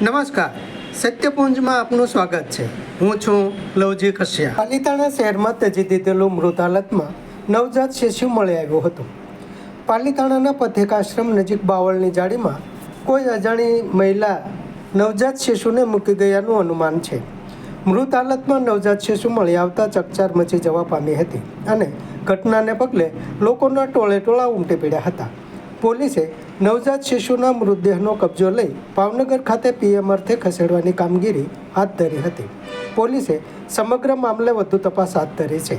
નમસ્કાર, સત્યપુંજમાં આપનું સ્વાગત છે. હું છું લવજી કશ્યા પાલિતાણા શહેરમાં તજી દીધેલું મૃત હાલતમાં નવજાત શિશુ મળી આવ્યો હતો. પાલિતાણાના પથેકાશ્રમ નજીક બાવળની જાળીમાં કોઈ અજાણી મહિલા નવજાત શિશુને મૂકી ગયાનું અનુમાન છે. મૃત હાલતમાં નવજાત શિશુ મળી આવતા ચકચાર મચી જવા પામી હતી અને ઘટનાને પગલે લોકોના ટોળે ટોળા ઉમટી પડ્યા હતા. પોલીસે નવજાત શિશુના મૃતદેહનો કબજો લઈ ભાવનગર ખાતે પીએમ અર્થે ખસેડવાની કામગીરી હાથ ધરી હતી. પોલીસે સમગ્ર મામલે વધુ તપાસ હાથ ધરી છે.